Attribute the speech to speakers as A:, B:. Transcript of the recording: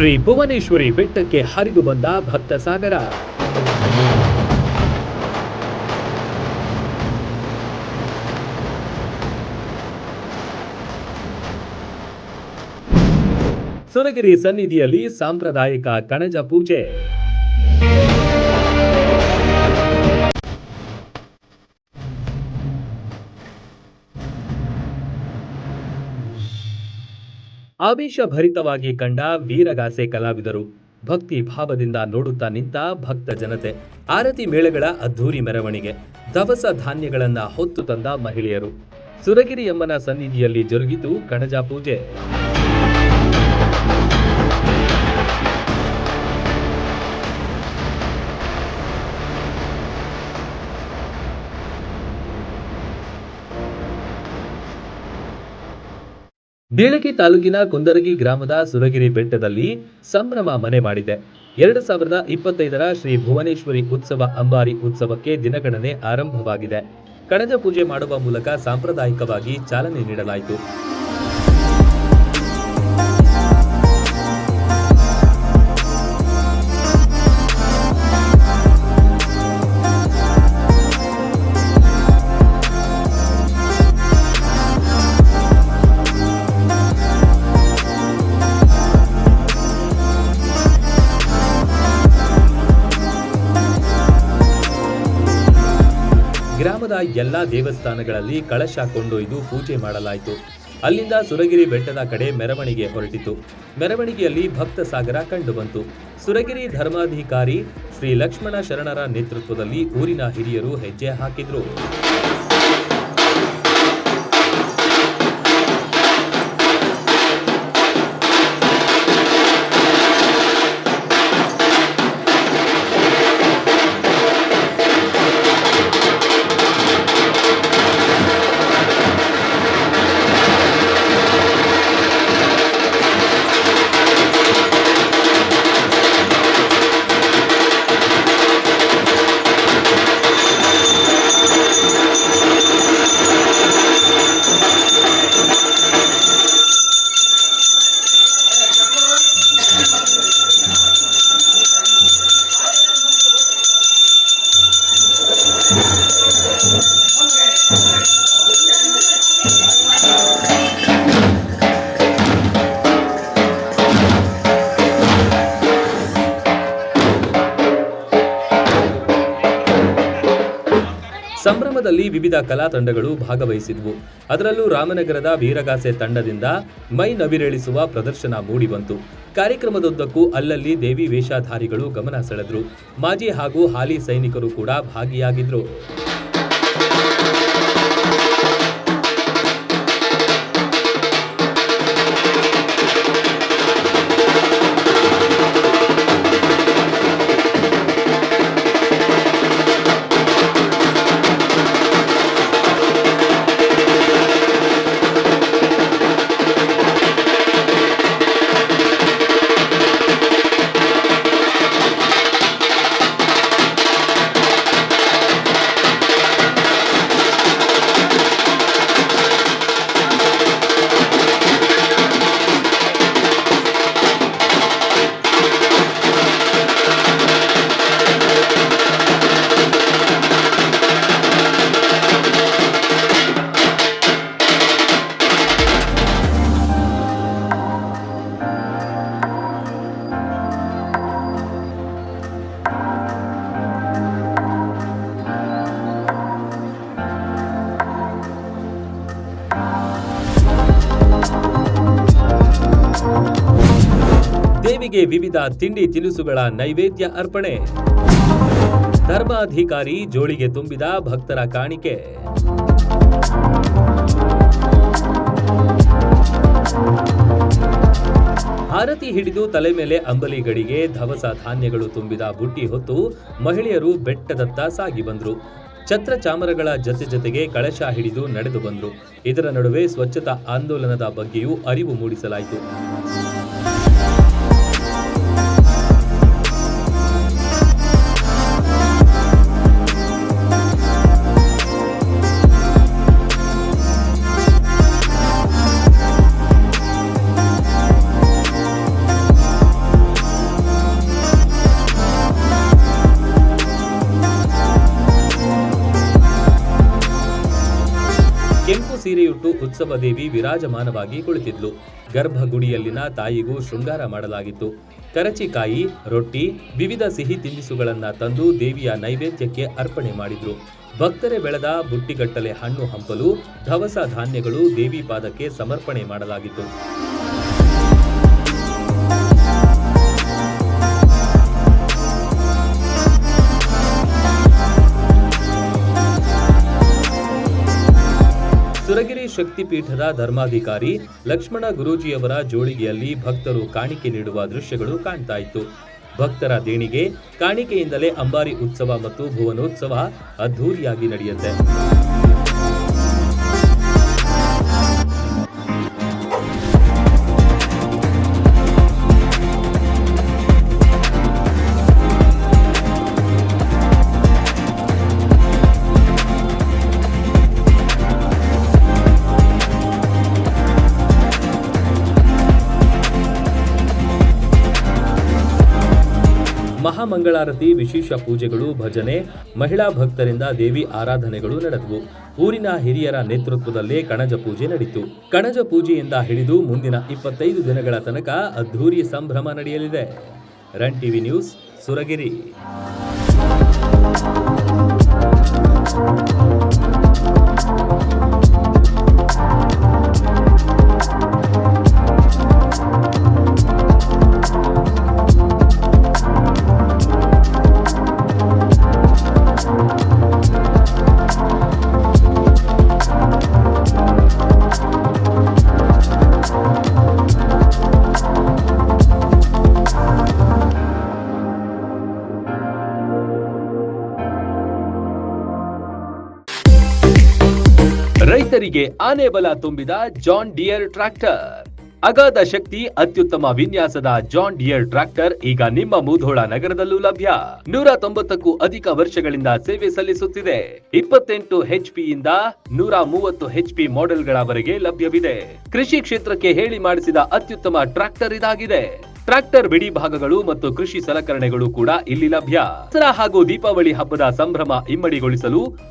A: ಶ್ರೀ ಭುವನೇಶ್ವರಿ ಬೆಟ್ಟಕ್ಕೆ ಹರಿದು ಬಂದ ಭಕ್ತ ಸಾಗರ. ಸುರಗಿರಿ ಸನ್ನಿಧಿಯಲ್ಲಿ ಸಾಂಪ್ರದಾಯಿಕ ಕಣಜ ಪೂಜೆ. ಆವೇಶಭರಿತವಾಗಿ ಕಂಡ ವೀರಗಾಸೆ ಕಲಾವಿದರು ಭಕ್ತಿ ಭಾವದಿಂದ ನೋಡುತ್ತಾ ನಿಂತ ಭಕ್ತ ಜನತೆ, ಆರತಿ ಮೇಳಗಳ ಅದ್ಧೂರಿ ಮೆರವಣಿಗೆ, ದವಸ ಧಾನ್ಯಗಳನ್ನ ಹೊತ್ತು ತಂದ ಮಹಿಳೆಯರು. ಸುರಗಿರಿ ಅಮ್ಮನ ಸನ್ನಿಧಿಯಲ್ಲಿ ಜರುಗಿತು ಕಣಜ ಪೂಜೆ. ಬೀಳಗಿ ತಾಲೂಕಿನ ಕುಂದರಗಿ ಗ್ರಾಮದ ಸುರಗಿರಿ ಬೆಟ್ಟದಲ್ಲಿ ಸಂಭ್ರಮ ಮನೆ ಮಾಡಿದೆ. ಎರಡು ಸಾವಿರದ ಇಪ್ಪತ್ತೈದರ ಶ್ರೀ ಭುವನೇಶ್ವರಿ ಉತ್ಸವ ಅಂಬಾರಿ ಉತ್ಸವಕ್ಕೆ ದಿನಗಣನೆ ಆರಂಭವಾಗಿದೆ. ಕಣಜ ಪೂಜೆ ಮಾಡುವ ಮೂಲಕ ಸಾಂಪ್ರದಾಯಿಕವಾಗಿ ಚಾಲನೆ ನೀಡಲಾಯಿತು. ಗ್ರಾಮದ ಎಲ್ಲಾ ದೇವಸ್ಥಾನಗಳಲ್ಲಿ ಕಳಶ ಕೊಂಡೊಯ್ದು ಪೂಜೆ ಮಾಡಲಾಯಿತು. ಅಲ್ಲಿಂದ ಸುರಗಿರಿ ಬೆಟ್ಟದ ಕಡೆ ಮೆರವಣಿಗೆ ಹೊರಟಿತು. ಮೆರವಣಿಗೆಯಲ್ಲಿ ಭಕ್ತ ಸಾಗರ ಕಂಡುಬಂತು. ಸುರಗಿರಿ ಧರ್ಮಾಧಿಕಾರಿ ಶ್ರೀ ಲಕ್ಷ್ಮಣ ಶರಣರ ನೇತೃತ್ವದಲ್ಲಿ ಊರಿನ ಹಿರಿಯರು ಹೆಜ್ಜೆ ಹಾಕಿದ್ರು. ಸಂಭ್ರಮದಲ್ಲಿ ವಿವಿಧ ಕಲಾ ತಂಡಗಳು ಭಾಗವಹಿಸಿದ್ವು. ಅದರಲ್ಲೂ ರಾಮನಗರದ ವೀರಗಾಸೆ ತಂಡದಿಂದ ಮೈ ನವಿರೇಳಿಸುವ ಪ್ರದರ್ಶನ ಮೂಡಿಬಂತು. ಕಾರ್ಯಕ್ರಮದುದ್ದಕ್ಕೂ ಅಲ್ಲಲ್ಲಿ ದೇವಿ ವೇಷಧಾರಿಗಳು ಗಮನ ಸೆಳೆದ್ರು. ಮಾಜಿ ಹಾಗೂ ಹಾಲಿ ಸೈನಿಕರು ಕೂಡ ಭಾಗಿಯಾಗಿದ್ರು. ದೇವಿಗೆ ವಿವಿಧ ತಿಂಡಿ ತಿನಿಸುಗಳ ನೈವೇದ್ಯ ಅರ್ಪಣೆ. ಧರ್ಮಾಧಿಕಾರಿ ಜೋಳಿಗೆ ತುಂಬಿದ ಭಕ್ತರ ಕಾಣಿಕೆ. ಆರತಿ ಹಿಡಿದು ತಲೆ ಮೇಲೆ ಅಂಬಲಿ ಗಡಿಗೆ ಧವಸ ಧಾನ್ಯಗಳು ತುಂಬಿದ ಬುಟ್ಟಿ ಹೊತ್ತು ಮಹಿಳೆಯರು ಬೆಟ್ಟದತ್ತ ಸಾಗಿ ಬಂದರು. ಛತ್ರ ಚಾಮರಗಳ ಜತೆ ಜತೆಗೆ ಕಳಶ ಹಿಡಿದು ನಡೆದು ಬಂದರು. ಇದರ ನಡುವೆ ಸ್ವಚ್ಛತಾ ಆಂದೋಲನದ ಬಗ್ಗೆಯೂ ಅರಿವು ಮೂಡಿಸಲಾಯಿತು. ತೊಟ್ಟು ಉತ್ಸವ ದೇವಿ ವಿರಾಜಮಾನವಾಗಿ ಕುಳಿತಿದ್ಲು. ಗರ್ಭಗುಡಿಯಲ್ಲಿನ ತಾಯಿಗೂ ಶೃಂಗಾರ ಮಾಡಲಾಗಿತ್ತು. ಕರಚಿಕಾಯಿ ರೊಟ್ಟಿ, ವಿವಿಧ ಸಿಹಿ ತಿನಿಸುಗಳನ್ನ ತಂದು ದೇವಿಯ ನೈವೇದ್ಯಕ್ಕೆ ಅರ್ಪಣೆ ಮಾಡಿದ್ರು. ಭಕ್ತರೆ ಬೆಳೆದ ಬುಟ್ಟಿಗಟ್ಟಲೆ ಹಣ್ಣು ಹಂಪಲು, ಧವಸ ಧಾನ್ಯಗಳು ದೇವಿ ಪಾದಕ್ಕೆ ಸಮರ್ಪಣೆ ಮಾಡಲಾಗಿತ್ತು. ಸುರಗಿರಿ ಶಕ್ತಿಪೀಠದ ಧರ್ಮಾಧಿಕಾರಿ ಲಕ್ಷ್ಮಣ ಗುರೂಜಿಯವರ ಜೋಳಿಗೆಯಲ್ಲಿ ಭಕ್ತರು ಕಾಣಿಕೆ ನೀಡುವ ದೃಶ್ಯಗಳು ಕಾಣ್ತಾ ಇತ್ತು ಭಕ್ತರ ದೇಣಿಗೆ, ಕಾಣಿಕೆಯಿಂದಲೇ ಅಂಬಾರಿ ಉತ್ಸವ ಮತ್ತು ಭುವನೋತ್ಸವ ಅದ್ಧೂರಿಯಾಗಿ ನಡೆಯುತ್ತೆ. ಮಹಾಮಂಗಳಾರತಿ, ವಿಶೇಷ ಪೂಜೆಗಳು, ಭಜನೆ, ಮಹಿಳಾ ಭಕ್ತರಿಂದ ದೇವಿ ಆರಾಧನೆಗಳು ನಡೆದವು. ಊರಿನ ಹಿರಿಯರ ನೇತೃತ್ವದಲ್ಲೇ ಕಣಜ ಪೂಜೆ ನಡೆಯಿತು ಕಣಜ ಪೂಜೆಯಿಂದ ಹಿಡಿದು ಮುಂದಿನ ಇಪ್ಪತ್ತೈದು ದಿನಗಳ ತನಕ ಅದ್ಧೂರಿ ಸಂಭ್ರಮ ನಡೆಯಲಿದೆ. Run TV news, Suragiri. ಆನೆ ಬಲ ತುಂಬಿದ ಜಾನ್ ಡಿಯರ್ ಟ್ರ್ಯಾಕ್ಟರ್. ಅಗಾಧ ಶಕ್ತಿ, ಅತ್ಯುತ್ತಮ ವಿನ್ಯಾಸದ ಜಾನ್ ಡಿಯರ್ ಟ್ರ್ಯಾಕ್ಟರ್ ಈಗ ನಿಮ್ಮ ಮುಧೋಳ ನಗರದಲ್ಲೂ ಲಭ್ಯ. ನೂರ ತೊಂಬತ್ತಕ್ಕೂ ಅಧಿಕ ವರ್ಷಗಳಿಂದ ಸೇವೆ ಸಲ್ಲಿಸುತ್ತಿದೆ. ಇಪ್ಪತ್ತೆಂಟು ಹೆಚ್ ಇಂದ ನೂರ ಮೂವತ್ತು ಹೆಚ್ ಪಿ ಮಾಡೆಲ್ಗಳವರೆಗೆ ಲಭ್ಯವಿದೆ. ಕೃಷಿ ಕ್ಷೇತ್ರಕ್ಕೆ ಹೇಳಿ ಮಾಡಿಸಿದ ಅತ್ಯುತ್ತಮ ಟ್ರ್ಯಾಕ್ಟರ್ ಇದಾಗಿದೆ. ಟ್ರ್ಯಾಕ್ಟರ್ ಬಿಡಿ ಭಾಗಗಳು ಮತ್ತು ಕೃಷಿ ಸಲಕರಣೆಗಳು ಕೂಡ ಇಲ್ಲಿ ಲಭ್ಯ. ದಸರಾ ಹಾಗೂ ದೀಪಾವಳಿ ಹಬ್ಬದ ಸಂಭ್ರಮ ಇಮ್ಮಡಿಗೊಳಿಸಲು